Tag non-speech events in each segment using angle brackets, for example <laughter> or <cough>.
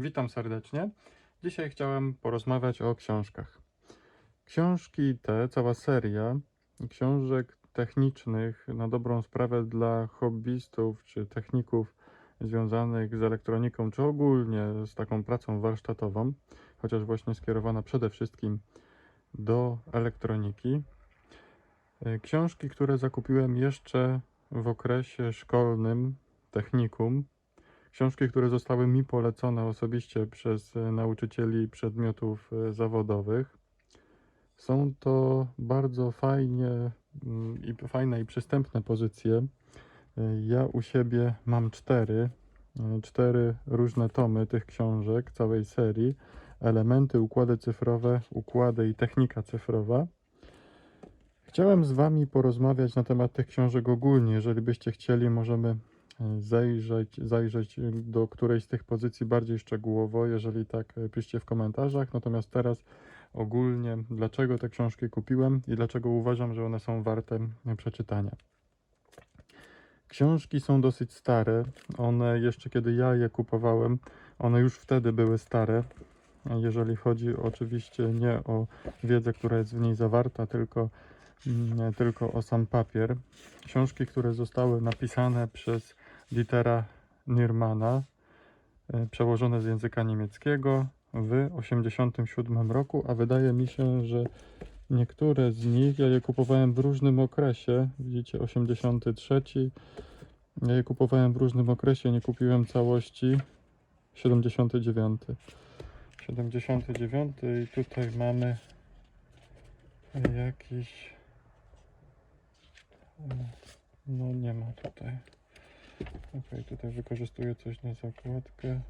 Witam serdecznie. Dzisiaj chciałem porozmawiać o książkach. Książki te, cała seria książek technicznych na dobrą sprawę dla hobbystów czy techników związanych z elektroniką, czy ogólnie z taką pracą warsztatową, chociaż właśnie skierowana przede wszystkim do elektroniki. E, Książki, które zakupiłem jeszcze w okresie szkolnym, technikum, książki, które zostały mi polecone osobiście przez e, nauczycieli przedmiotów e, zawodowych. Są to bardzo fajnie mm, i fajne i przystępne pozycje. E, Ja u siebie mam cztery, cztery różne tomy tych książek, całej serii. Elementy, układy cyfrowe, układy i technika cyfrowa. Chciałem z Wami porozmawiać na temat tych książek ogólnie. Jeżeli byście chcieli, możemy zajrzeć, zajrzeć do którejś z tych pozycji bardziej szczegółowo. Jeżeli tak, e, piszcie w komentarzach. Natomiast teraz ogólnie, dlaczego te książki kupiłem i dlaczego uważam, że one są warte e, przeczytania. Książki są dosyć stare. One jeszcze kiedy ja je kupowałem, one już wtedy były stare. Jeżeli chodzi oczywiście nie o wiedzę, która jest w niej zawarta, tylko mm, tylko o sam papier. Książki, które zostały napisane przez Dietera Niermana, e, przełożone z języka niemieckiego w 1987 roku, a wydaje mi się, że niektóre z nich ja je kupowałem w różnym okresie. Widzicie, 83. Ja je kupowałem w różnym okresie, nie kupiłem całości. 79. 79 i tutaj mamy jakiś no nie ma tutaj. Ok, tutaj wykorzystuję coś na zakładkę.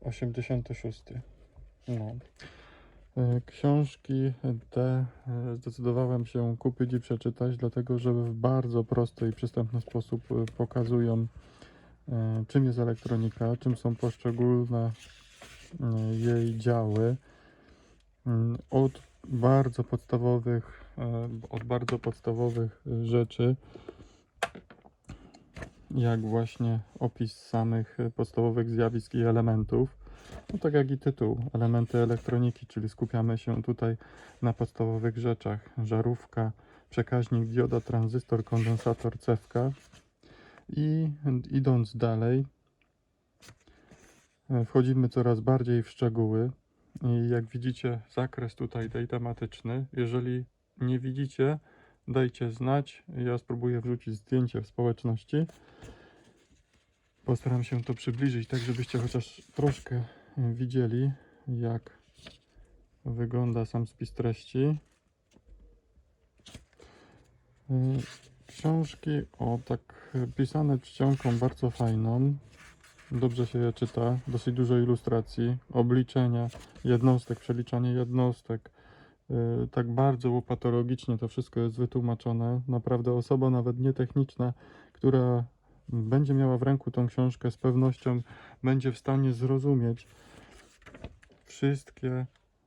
86. No. E, Książki te e, zdecydowałem się kupić i przeczytać, dlatego że w bardzo prosty i przystępny sposób e, pokazują, czym jest elektronika, czym są poszczególne jej działy. Mm, Od bardzo podstawowych, od bardzo podstawowych rzeczy, jak właśnie opis samych e, podstawowych zjawisk i elementów. No tak jak i tytuł, elementy elektroniki, czyli skupiamy się tutaj na podstawowych rzeczach. Żarówka, przekaźnik, dioda, tranzystor, kondensator, cewka. I idąc dalej, e, wchodzimy coraz bardziej w szczegóły. I jak widzicie, zakres tutaj tej tematyczny. Jeżeli nie widzicie, dajcie znać. Ja spróbuję wrzucić zdjęcie w społeczności. Postaram się to przybliżyć, tak żebyście chociaż troszkę widzieli, jak wygląda sam spis treści. E, Książki, o tak pisane czcionką bardzo fajną. Dobrze się je czyta, dosyć dużo ilustracji, obliczenia jednostek, przeliczanie jednostek. Yy, tak bardzo łopatologicznie to wszystko jest wytłumaczone. Naprawdę osoba nawet nietechniczna, która będzie miała w ręku tą książkę, z pewnością będzie w stanie zrozumieć wszystkie,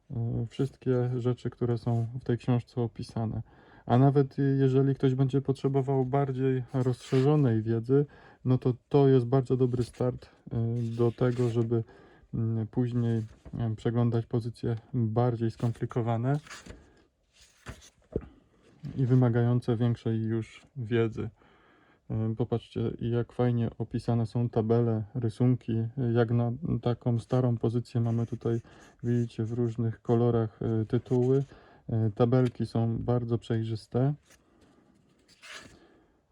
yy, wszystkie rzeczy, które są w tej książce opisane. A nawet y, jeżeli ktoś będzie potrzebował bardziej rozszerzonej wiedzy, no to to jest bardzo dobry start y, do tego, żeby później y, przeglądać pozycje bardziej skomplikowane i wymagające większej już wiedzy. Y, Popatrzcie, jak fajnie opisane są tabele, rysunki. Jak na taką starą pozycję mamy tutaj, widzicie, w różnych kolorach y, tytuły. Y, Tabelki są bardzo przejrzyste.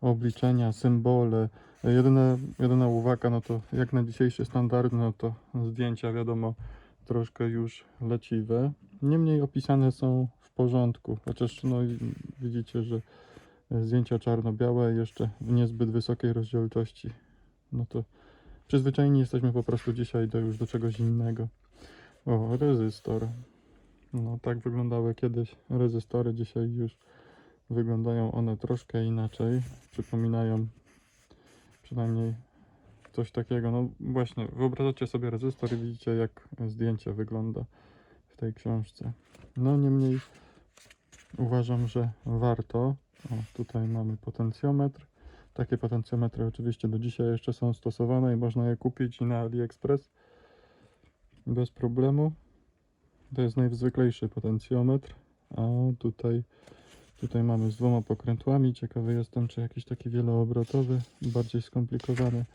Obliczenia, symbole. Jedyna, jedyna uwaga, no to jak na dzisiejszy standard, no to zdjęcia wiadomo troszkę już leciwe. Niemniej opisane są w porządku, chociaż no widzicie, że zdjęcia czarno-białe jeszcze w niezbyt wysokiej rozdzielczości. No to przyzwyczajeni jesteśmy po prostu dzisiaj do już do czegoś innego. O, rezystor. No tak wyglądały kiedyś rezystory, dzisiaj już wyglądają one troszkę inaczej. Przypominają przynajmniej coś takiego. No właśnie, wyobrażacie sobie rezystor i widzicie jak zdjęcie wygląda w tej książce. No niemniej uważam, że warto. O, tutaj mamy potencjometr. Takie potencjometry oczywiście do dzisiaj jeszcze są stosowane i można je kupić i na AliExpress bez problemu. To jest najzwyklejszy potencjometr, a tutaj, tutaj mamy z dwoma pokrętłami. Ciekawy jestem, czy jakiś taki wieloobrotowy, bardziej skomplikowany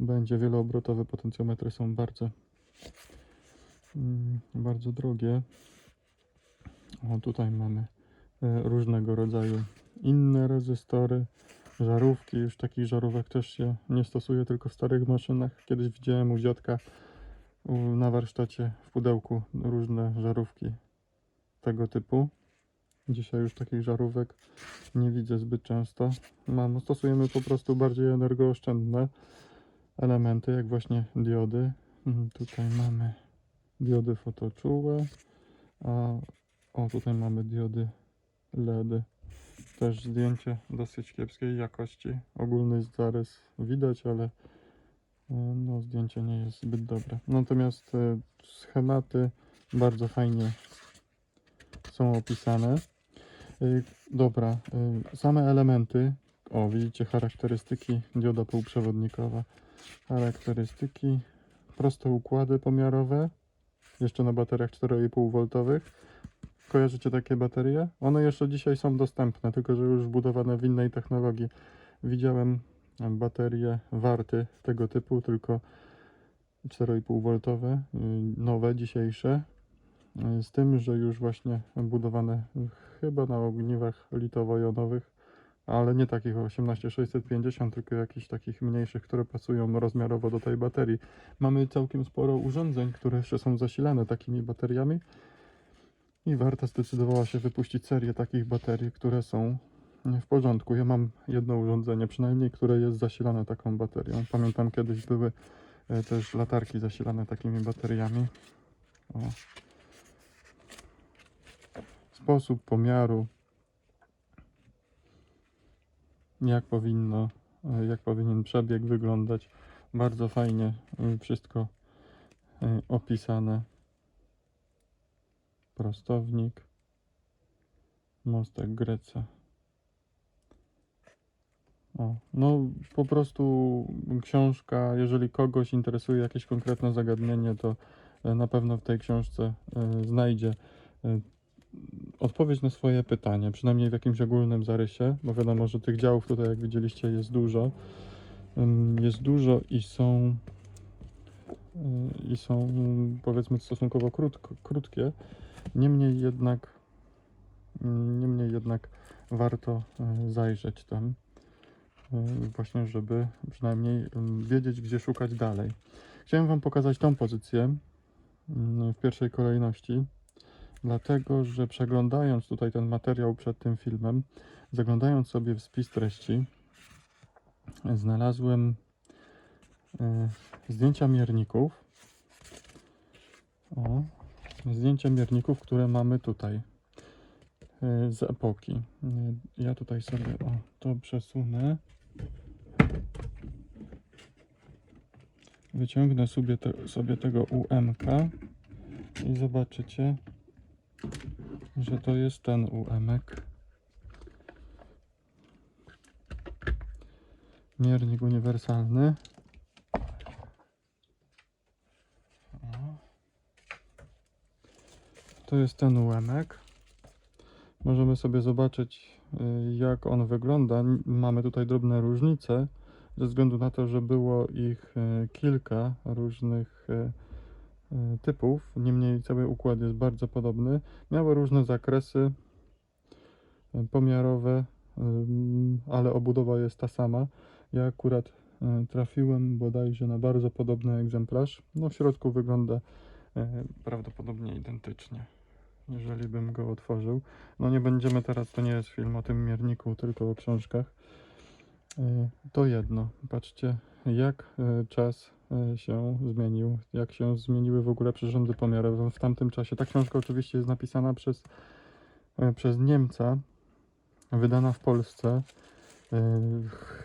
będzie. Wieloobrotowe potencjometry są bardzo, mm, bardzo drogie. O, tutaj mamy e, różnego rodzaju inne rezystory, żarówki. Już takich żarówek też się nie stosuje, tylko w starych maszynach. Kiedyś widziałem u dziadka na warsztacie w pudełku różne żarówki tego typu. Dzisiaj już takich żarówek nie widzę zbyt często. Mam, stosujemy po prostu bardziej energooszczędne elementy, jak właśnie diody. Mm, Tutaj mamy diody fotoczułe, a o tutaj mamy diody LEDy. Też zdjęcie dosyć kiepskiej jakości. Ogólny zarys widać, ale e, no, zdjęcie nie jest zbyt dobre. Natomiast e, schematy bardzo fajnie są opisane. Y, Dobra, y, same elementy. O, widzicie charakterystyki dioda półprzewodnikowa. Charakterystyki, proste układy pomiarowe. Jeszcze na bateriach 4,5V. Kojarzycie takie baterie? One jeszcze dzisiaj są dostępne, tylko że już wbudowane w innej technologii. Widziałem baterie warty tego typu, tylko 4,5V, y, nowe, dzisiejsze. Z tym, że już właśnie budowane chyba na ogniwach litowo-jonowych, ale nie takich 18650, tylko jakichś takich mniejszych, które pasują rozmiarowo do tej baterii. Mamy całkiem sporo urządzeń, które jeszcze są zasilane takimi bateriami i Warta zdecydowała się wypuścić serię takich baterii, które są w porządku. Ja mam jedno urządzenie przynajmniej, które jest zasilane taką baterią. Pamiętam kiedyś były e, też latarki zasilane takimi bateriami. O. Sposób pomiaru, jak powinno, e, jak powinien przebieg wyglądać. Bardzo fajnie e, wszystko e, opisane. Prostownik, mostek Greca. O, no po prostu książka, jeżeli kogoś interesuje jakieś konkretne zagadnienie, to na pewno w tej książce znajdzie odpowiedź na swoje pytanie, przynajmniej w jakimś ogólnym zarysie, bo wiadomo, że tych działów tutaj, jak widzieliście, jest dużo. Jest dużo i są y, i są mm, powiedzmy stosunkowo krótko, krótkie. Niemniej jednak mm, niemniej jednak warto y, zajrzeć tam y, właśnie, żeby przynajmniej wiedzieć, gdzie szukać dalej. Chciałem Wam pokazać tą pozycję mm, w pierwszej kolejności, dlatego że przeglądając tutaj ten materiał przed tym filmem, zaglądając sobie w spis treści, znalazłem e, zdjęcia mierników. O, zdjęcia mierników, które mamy tutaj e, z epoki. E, Ja tutaj sobie o, to przesunę. Wyciągnę sobie, te, sobie tego UMK i zobaczycie, że to jest ten UMek. Miernik uniwersalny. To jest ten ułamek. Możemy sobie zobaczyć, y, jak on wygląda. Mamy tutaj drobne różnice, ze względu na to, że było ich y, kilka różnych y, typów. Niemniej cały układ jest bardzo podobny. Miały różne zakresy y, pomiarowe, ym, ale obudowa jest ta sama. Ja akurat e, trafiłem bodajże na bardzo podobny egzemplarz. No w środku wygląda e, prawdopodobnie identycznie, jeżeli bym go otworzył. No nie będziemy teraz, to nie jest film o tym mierniku, tylko o książkach. E, To jedno. Patrzcie, jak e, czas e, się zmienił, jak się zmieniły w ogóle przyrządy pomiarowe w tamtym czasie. Ta książka oczywiście jest napisana przez, e, przez Niemca, wydana w Polsce. E,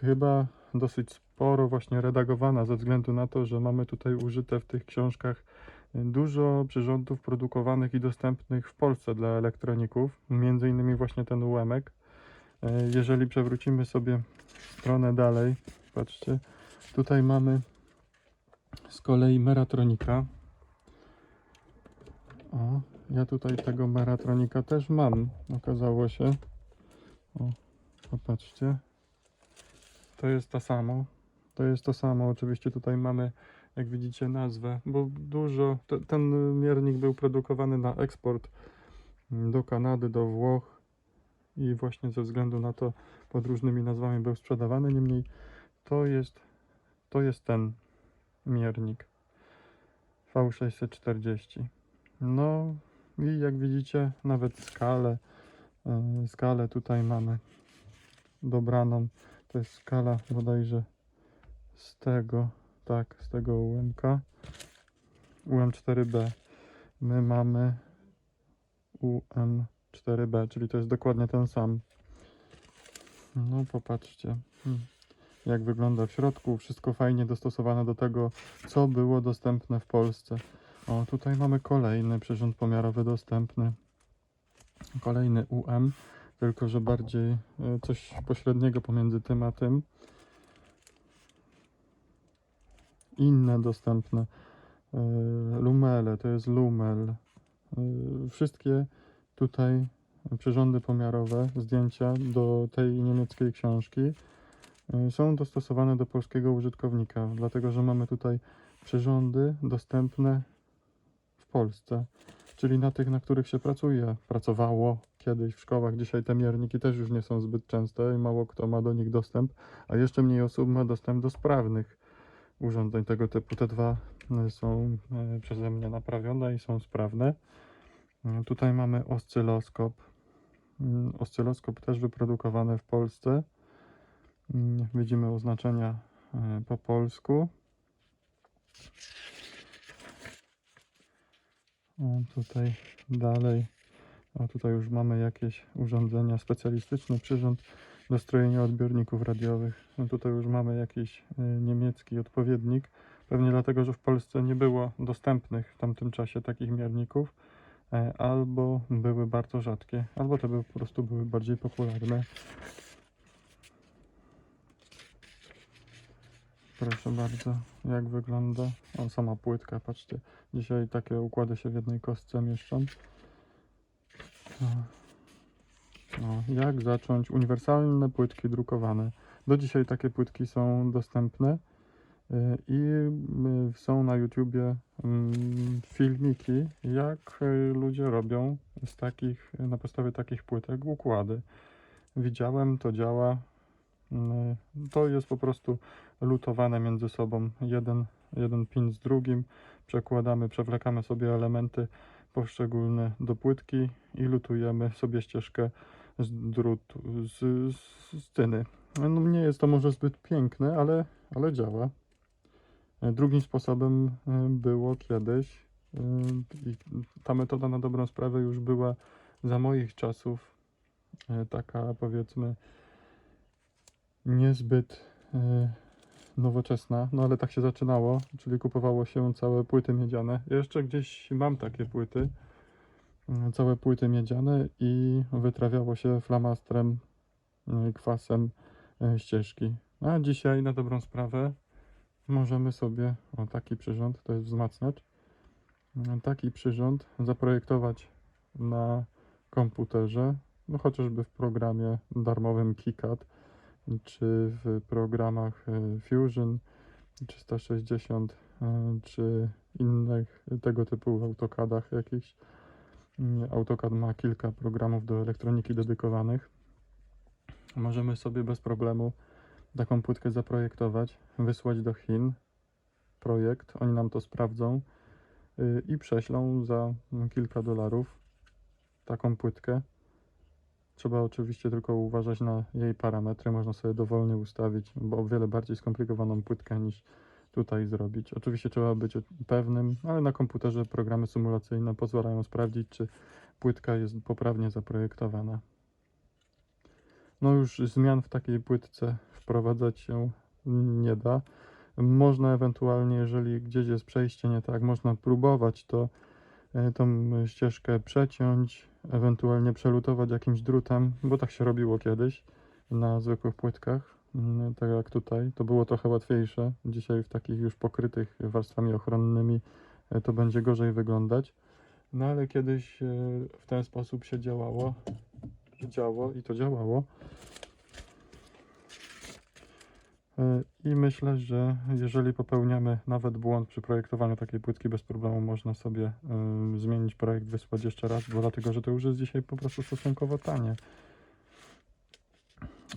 Chyba dosyć sporo właśnie redagowana ze względu na to, że mamy tutaj użyte w tych książkach e, dużo przyrządów produkowanych i dostępnych w Polsce dla elektroników, między innymi właśnie ten ułamek. E, Jeżeli przewrócimy sobie stronę dalej, patrzcie, tutaj mamy z kolei Meratronika. O, ja tutaj tego Meratronika też mam, okazało się. O, popatrzcie. To jest to samo. To jest to samo. Oczywiście tutaj mamy, jak widzicie, nazwę, bo dużo. te- Ten miernik był produkowany na eksport do Kanady, do Włoch i właśnie ze względu na to pod różnymi nazwami był sprzedawany. Niemniej to jest, to jest ten miernik V640. No i jak widzicie, nawet skalę, e, skalę tutaj mamy dobraną. To jest skala bodajże z tego, tak, z tego UMK. UM4B. My mamy UM4B, czyli to jest dokładnie ten sam. No popatrzcie, hmm, jak wygląda w środku. Wszystko fajnie dostosowane do tego, co było dostępne w Polsce. O, tutaj mamy kolejny przyrząd pomiarowy dostępny. Kolejny UM, tylko że bardziej e, coś pośredniego pomiędzy tym a tym. Inne dostępne. e, Lumele, to jest Lumel. E, Wszystkie tutaj przyrządy pomiarowe, zdjęcia do tej niemieckiej książki są dostosowane do polskiego użytkownika, dlatego że mamy tutaj przyrządy dostępne w Polsce, czyli na tych, na których się pracuje, pracowało kiedyś w szkołach. Dzisiaj te mierniki też już nie są zbyt częste i mało kto ma do nich dostęp, a jeszcze mniej osób ma dostęp do sprawnych urządzeń tego typu. Te dwa e, są e, przeze mnie naprawione i są sprawne. Tutaj mamy oscyloskop. Oscyloskop też wyprodukowany w Polsce. Mm, Widzimy oznaczenia e, po polsku. O, tutaj dalej. O, tutaj już mamy jakieś urządzenia specjalistyczne, przyrząd do strojenia odbiorników radiowych. No, tutaj już mamy jakiś y, niemiecki odpowiednik. Pewnie dlatego, że w Polsce nie było dostępnych w tamtym czasie takich mierników, e, albo były bardzo rzadkie, albo te były, po prostu były bardziej popularne. Proszę bardzo, jak wygląda. O, sama płytka, patrzcie. Dzisiaj takie układy się w jednej kostce mieszczą. No. Jak zacząć? Uniwersalne płytki drukowane. Do dzisiaj takie płytki są dostępne y, i y, są na YouTubie mm, filmiki, jak y, ludzie robią z takich, na podstawie takich płytek układy. Widziałem, to działa. Mm, To jest po prostu lutowane między sobą. Jeden, jeden pin z drugim. Przekładamy, przewlekamy sobie elementy poszczególne do płytki i lutujemy sobie ścieżkę z drutu, z, z, tyny. No, nie jest to może zbyt piękne, ale, ale działa. E, Drugim sposobem e, było kiedyś, e, i ta metoda na dobrą sprawę już była za moich czasów taka powiedzmy niezbyt e, nowoczesna, no ale tak się zaczynało, czyli kupowało się całe płyty miedziane. Jeszcze gdzieś mam takie płyty, e, całe płyty miedziane i wytrawiało się flamastrem, e, kwasem ścieżki. A dzisiaj na dobrą sprawę możemy sobie, o taki przyrząd, to jest wzmacniacz, taki przyrząd zaprojektować na komputerze, no chociażby w programie darmowym KiCad, czy w programach e, Fusion 360, e, czy innych tego typu AutoCADach jakichś. Mm, AutoCAD ma kilka programów do elektroniki dedykowanych. Możemy sobie bez problemu taką płytkę zaprojektować, wysłać do Chin projekt, oni nam to sprawdzą y, i prześlą za mm, kilka dolarów taką płytkę. Trzeba oczywiście tylko uważać na jej parametry. Można sobie dowolnie ustawić, bo o wiele bardziej skomplikowaną płytkę niż tutaj zrobić. Oczywiście trzeba być pewnym, ale na komputerze programy symulacyjne pozwalają sprawdzić, czy płytka jest poprawnie zaprojektowana. No już zmian w takiej płytce wprowadzać się nie da. Można ewentualnie, jeżeli gdzieś jest przejście nie tak, można próbować to e, tą ścieżkę przeciąć, ewentualnie przelutować jakimś drutem, bo tak się robiło kiedyś na zwykłych płytkach, mm, tak jak tutaj. To było trochę łatwiejsze. Dzisiaj w takich już pokrytych warstwami ochronnymi e, to będzie gorzej wyglądać. No ale kiedyś e, w ten sposób się działało, działo i to działało. I myślę, że jeżeli popełniamy nawet błąd przy projektowaniu takiej płytki, bez problemu można sobie e, zmienić projekt, wysłać jeszcze raz, bo dlatego, że to już jest dzisiaj po prostu stosunkowo tanie.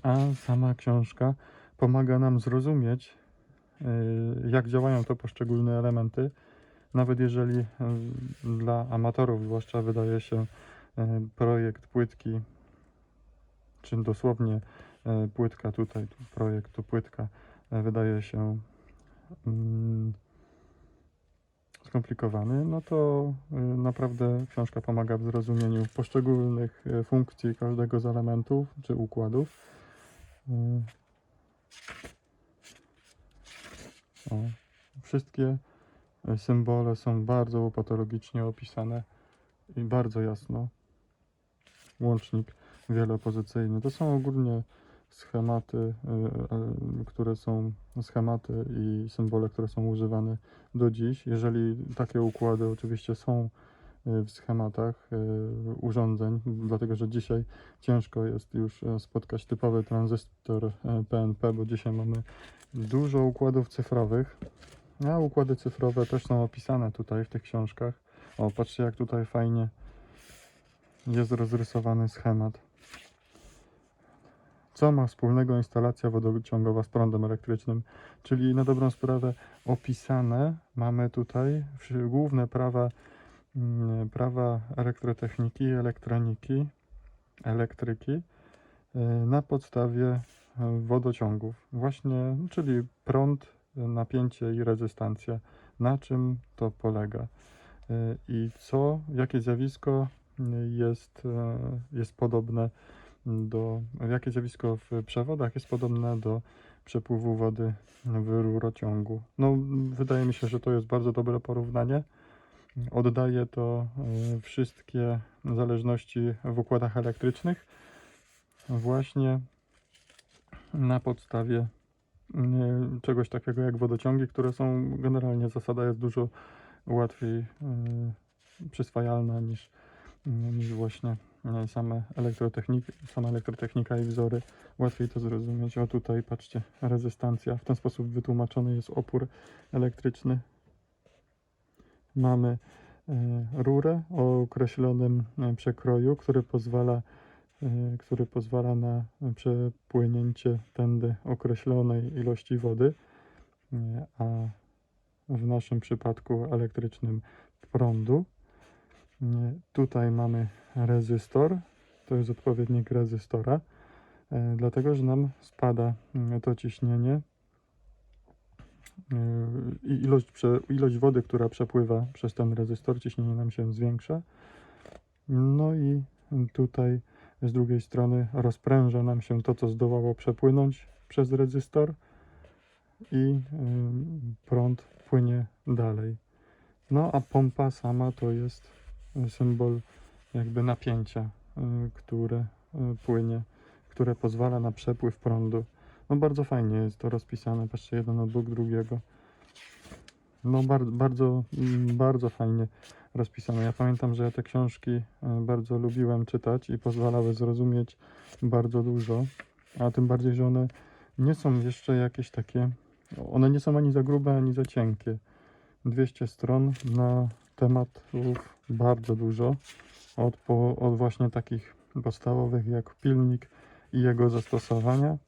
A sama książka pomaga nam zrozumieć, e, jak działają te poszczególne elementy, nawet jeżeli e, dla amatorów zwłaszcza wydaje się e, projekt płytki, czy dosłownie e, płytka tutaj, tu projekt to płytka, wydaje się mm, skomplikowany, no to y, naprawdę książka pomaga w zrozumieniu poszczególnych y, funkcji każdego z elementów czy układów. Y, O, wszystkie symbole są bardzo upatologicznie opisane i bardzo jasno. Łącznik wielopozycyjny. To są ogólnie schematy, y, y, które są schematy i symbole, które są używane do dziś. Jeżeli takie układy oczywiście są y, w schematach urządzeń, dlatego że dzisiaj ciężko jest już spotkać typowy tranzystor PNP, bo dzisiaj mamy dużo układów cyfrowych, a układy cyfrowe też są opisane tutaj w tych książkach. O, patrzcie jak tutaj fajnie jest rozrysowany schemat. Co ma wspólnego instalacja wodociągowa z prądem elektrycznym? Czyli na dobrą sprawę opisane mamy tutaj główne prawa, mm, prawa elektrotechniki, elektroniki, elektryki y, na podstawie y, wodociągów. Właśnie, czyli prąd, y, napięcie i rezystancja. Na czym to polega? I co, jakie zjawisko jest, jest podobne do, jakie zjawisko w przewodach jest podobne do przepływu wody w rurociągu. No, wydaje mi się, że to jest bardzo dobre porównanie. Oddaje to y, wszystkie zależności w układach elektrycznych właśnie na podstawie y, czegoś takiego jak wodociągi, które są generalnie zasada jest dużo łatwiej y, przyswajalna niż, niż właśnie same elektrotechniki, sama elektrotechnika i wzory. Łatwiej to zrozumieć. O tutaj patrzcie, rezystancja. W ten sposób wytłumaczony jest opór elektryczny. Mamy y, rurę o określonym y, przekroju, który pozwala, y, który pozwala na przepłynięcie tędy określonej ilości wody, a w naszym przypadku elektrycznym prądu. Tutaj mamy rezystor, to jest odpowiednik rezystora, y, dlatego że nam spada y, to ciśnienie y, i ilość, ilość wody, która przepływa przez ten rezystor, ciśnienie nam się zwiększa. No i tutaj z drugiej strony rozpręża nam się to, co zdołało przepłynąć przez rezystor i y, prąd płynie dalej. No a pompa sama to jest symbol jakby napięcia, y, które y, płynie, które pozwala na przepływ prądu. No bardzo fajnie jest to rozpisane, patrzcie jeden obok drugiego. No bardzo, bardzo, mm, bardzo fajnie rozpisane. Ja pamiętam, że ja te książki y, bardzo lubiłem czytać i pozwalały zrozumieć bardzo dużo, a tym bardziej, że one nie są jeszcze jakieś takie, one nie są ani za grube, ani za cienkie. 200 stron na tematów bardzo dużo, od, po, od właśnie takich podstawowych jak pilnik i jego zastosowania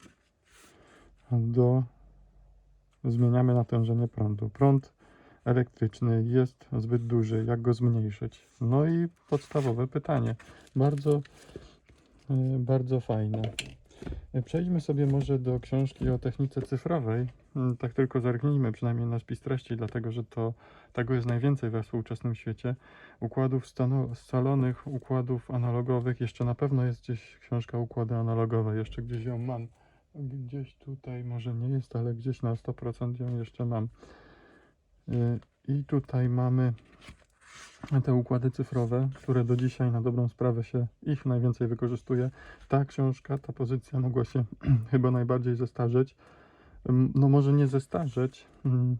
do zmieniamy natężenie prądu. Prąd elektryczny jest zbyt duży, jak go zmniejszyć? No i podstawowe pytanie, bardzo, e, bardzo fajne. Przejdźmy sobie może do książki o technice cyfrowej. Mm, Tak tylko zerknijmy przynajmniej na spis treści, dlatego że to tego jest najwięcej we współczesnym świecie. Układów scalonych, układów analogowych. Jeszcze na pewno jest gdzieś książka układy analogowe, jeszcze gdzieś ją mam. Gdzieś tutaj może nie jest, ale gdzieś na 100% ją jeszcze mam. Y, I tutaj mamy te układy cyfrowe, które do dzisiaj na dobrą sprawę się ich najwięcej wykorzystuje. Ta książka, ta pozycja mogła się <clears throat> chyba najbardziej zestarzeć. No może nie zestarzeć ym,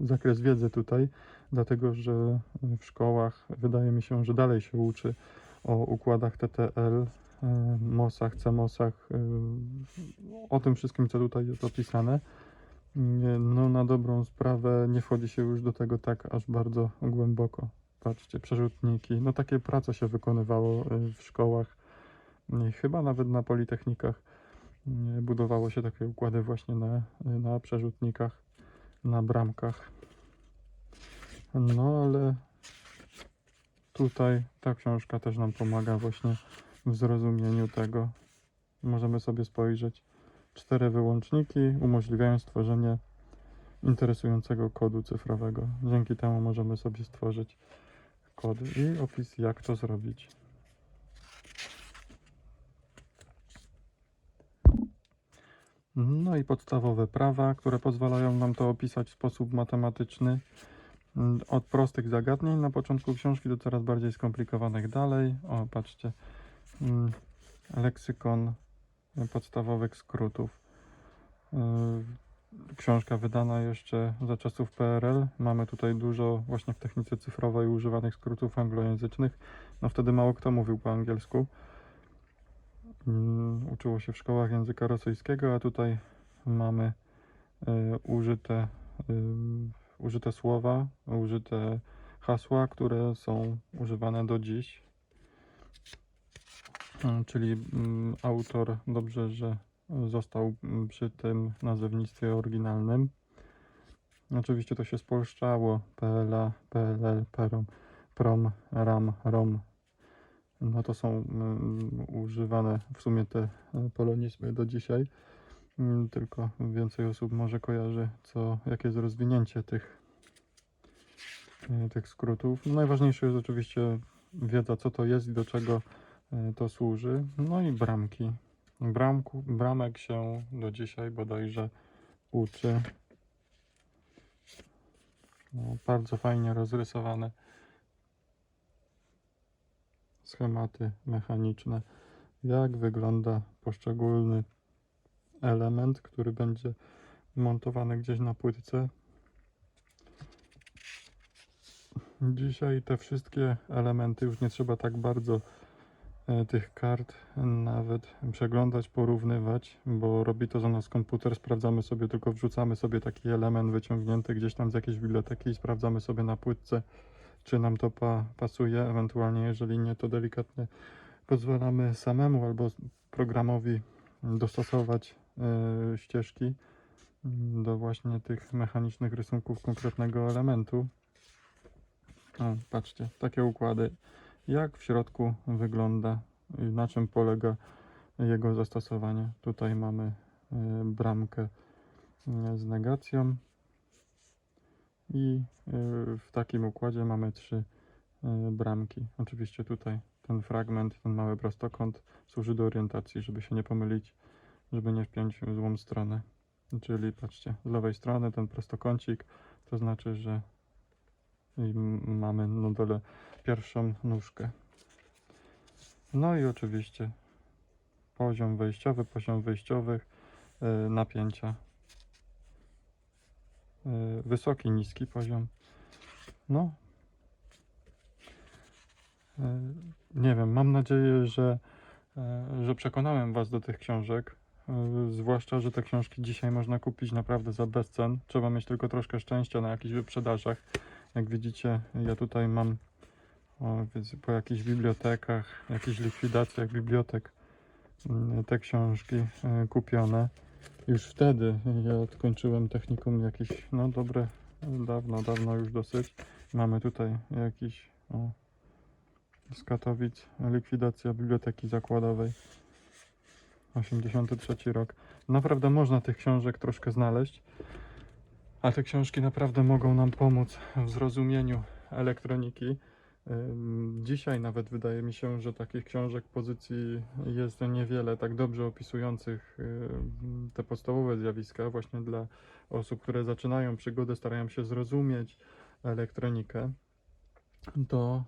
zakres wiedzy tutaj, dlatego że w szkołach wydaje mi się, że dalej się uczy o układach TTL, y, MOSach, CMOSach, y, o tym wszystkim, co tutaj jest opisane. No na dobrą sprawę nie wchodzi się już do tego tak aż bardzo głęboko. Patrzcie, przerzutniki. No takie prace się wykonywało y, w szkołach. Chyba nawet na politechnikach budowało się takie układy właśnie na, na przerzutnikach, na bramkach. No ale tutaj ta książka też nam pomaga właśnie w zrozumieniu tego. Możemy sobie spojrzeć. Cztery wyłączniki umożliwiają stworzenie interesującego kodu cyfrowego. Dzięki temu możemy sobie stworzyć kody i opis, jak to zrobić. No i podstawowe prawa, które pozwalają nam to opisać w sposób matematyczny. Mm, Od prostych zagadnień na początku książki do coraz bardziej skomplikowanych dalej. O, patrzcie. Mm, Leksykon podstawowych skrótów. Yy, Książka wydana jeszcze za czasów PRL. Mamy tutaj dużo właśnie w technice cyfrowej używanych skrótów anglojęzycznych. No wtedy mało kto mówił po angielsku. Uczyło się w szkołach języka rosyjskiego, a tutaj mamy y, użyte, y, użyte słowa, użyte hasła, które są używane do dziś. Mm, Czyli mm, autor dobrze, że został przy tym nazewnictwie oryginalnym. Oczywiście to się spolszczało. PLA, PLL, PROM, PROM, RAM, ROM. No to są mm, używane w sumie te e, polonizmy do dzisiaj. Mm, Tylko więcej osób może kojarzy, co, jakie jest rozwinięcie tych, e, tych skrótów. Najważniejsze jest oczywiście wiedza, co to jest i do czego e, to służy. No i bramki. Bramku, bramek się do dzisiaj bodajże uczy. No, bardzo fajnie rozrysowane schematy mechaniczne. Jak wygląda poszczególny element, który będzie montowany gdzieś na płytce. Dzisiaj te wszystkie elementy już nie trzeba tak bardzo e, tych kart nawet przeglądać, porównywać, bo robi to za nas komputer. Sprawdzamy sobie, tylko wrzucamy sobie taki element wyciągnięty gdzieś tam z jakiejś biblioteki i sprawdzamy sobie na płytce, czy nam to pa, pasuje. Ewentualnie, jeżeli nie, to delikatnie pozwalamy samemu albo programowi dostosować e, ścieżki mm, do właśnie tych mechanicznych rysunków konkretnego elementu. O, patrzcie, takie układy. Jak w środku wygląda i na czym polega jego zastosowanie. Tutaj mamy e, bramkę e, z negacją i e, w takim układzie mamy trzy e, bramki. Oczywiście tutaj ten fragment, ten mały prostokąt służy do orientacji, żeby się nie pomylić, żeby nie wpiąć w złą stronę. Czyli patrzcie, z lewej strony ten prostokącik, to znaczy, że mamy na dole pierwszą nóżkę. No i oczywiście poziom wejściowy, poziom wyjściowych, e, napięcia. E, wysoki, niski poziom. No. E, nie wiem, mam nadzieję, że, e, że przekonałem Was do tych książek. Zwłaszcza, że te książki dzisiaj można kupić naprawdę za bezcen. Trzeba mieć tylko troszkę szczęścia na jakichś wyprzedażach. Jak widzicie, ja tutaj mam o, więc po jakichś bibliotekach, jakichś likwidacjach bibliotek te książki kupione. Już wtedy ja odkończyłem technikum jakieś, no dobre, dawno, dawno już dosyć. Mamy tutaj jakiś o, z Katowic likwidacja biblioteki zakładowej. 83 rok. Naprawdę można tych książek troszkę znaleźć, a te książki naprawdę mogą nam pomóc w zrozumieniu elektroniki. Dzisiaj nawet wydaje mi się, że takich książek pozycji jest niewiele tak dobrze opisujących te podstawowe zjawiska właśnie dla osób, które zaczynają przygodę, starają się zrozumieć elektronikę. to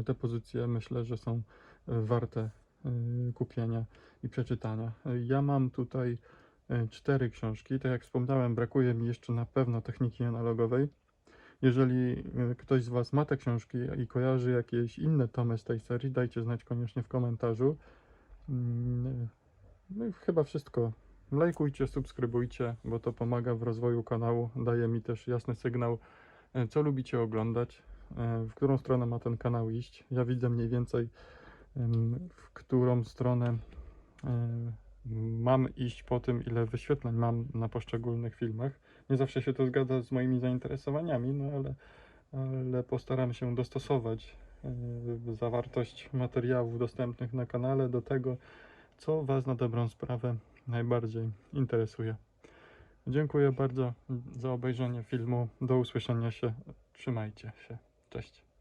y, te pozycje myślę, że są y, warte y, kupienia i przeczytania. Ja mam tutaj cztery książki. Tak jak wspomniałem, brakuje mi jeszcze na pewno techniki analogowej. Jeżeli y, ktoś z Was ma te książki i kojarzy jakieś inne tomy z tej serii, dajcie znać koniecznie w komentarzu. Mm, No i chyba wszystko. Lajkujcie, subskrybujcie, bo to pomaga w rozwoju kanału. Daje mi też jasny sygnał, e, co lubicie oglądać, e, w którą stronę ma ten kanał iść. Ja widzę mniej więcej, w którą stronę e, mam iść po tym, ile wyświetleń mam na poszczególnych filmach. Nie zawsze się to zgadza z moimi zainteresowaniami, no ale, ale postaram się dostosować e, zawartość materiałów dostępnych na kanale do tego, co Was na dobrą sprawę najbardziej interesuje. Dziękuję bardzo za obejrzenie filmu. Do usłyszenia się. Trzymajcie się. Cześć.